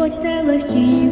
Хоч нелегкі